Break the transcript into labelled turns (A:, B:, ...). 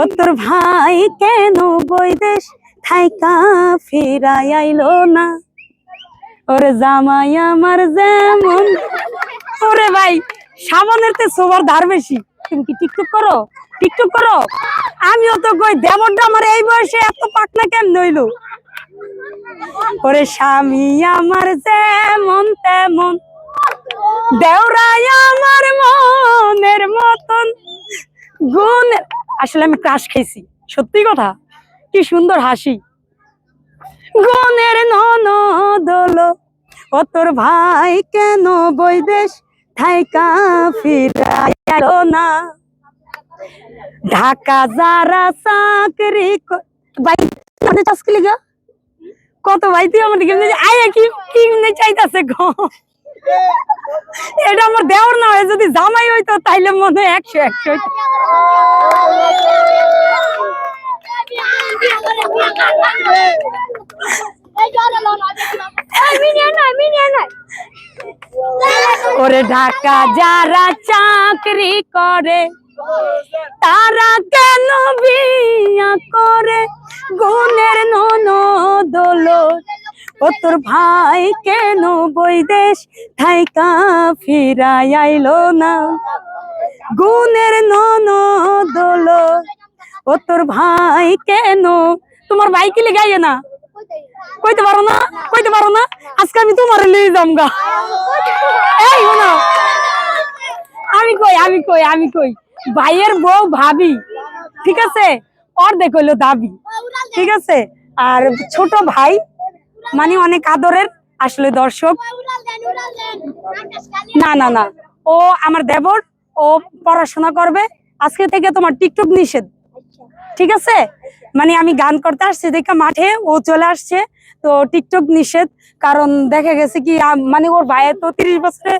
A: ও তোর ভাই কেন বৈদেশ থাইকা ফিরাই আইলো না? ওরে জামাই আমার যেমন ওরে ভাই, সামনের তে সবার ধার বেশি। তুমি কি টিকটক করো? টিকটক করো? আমিও তো কই, দেবরটা আমার এই বয়সে এত পাকনা কেন নইলো ওরে স্বামী আমার যেমন তেমন। দেওরাই আমার মনের মতন। গুণ আসলে আমি ক্রাশ খেয়েছি। সত্যি কথা? কি সুন্দর হাসি। গুণের ননদল, ও তোর ভাই কেন বৈদেশ থাইকা না? ঢাকা যারা চাকরি ক- কত ভাই তুই আমাদের কেমনে আয়া, কি কি চাইতাছে গো? এটা আমার দেওর না হয় যদি জামাই হইতো তাইলে মনে হয় একশো একশো। ওরে ঢাকা যারা চাকরি করে, তারা কেন বিয়া করে গুণের ননদল ও তোর ভাই কেন বৈদেশ থাইকা ফিরাই আইলো না? গুণের ননদল ও তোর ভাই কেন? তোমার ভাই কি লেগাইয়ে না? কইতে পারো না? কইতে পারো না? আজকে আমি তোমার লিয়ে যাম গা। এই, শোনো। আমি কই আমি কই আমি কই। ভাইয়ের বউ ভাবি, ঠিক আছে? অর্ধেক হইল দাবি, ঠিক আছে? আর ছোট ভাই মানে অনেক আদরের আসলে দর্শক। না না না। ও আমার দেবর, ও পড়াশোনা করবে। আজকে থেকে তোমার টিকটক নিষেধ। ঠিক আছে? মানে আমি গান করতে আসছি দেখে মাঠে ও চলে আসছে। তো টিকটক নিষেধ, কারণ দেখা গেছে কি মানে ওর ভাইয়ের তো তিরিশ বছরে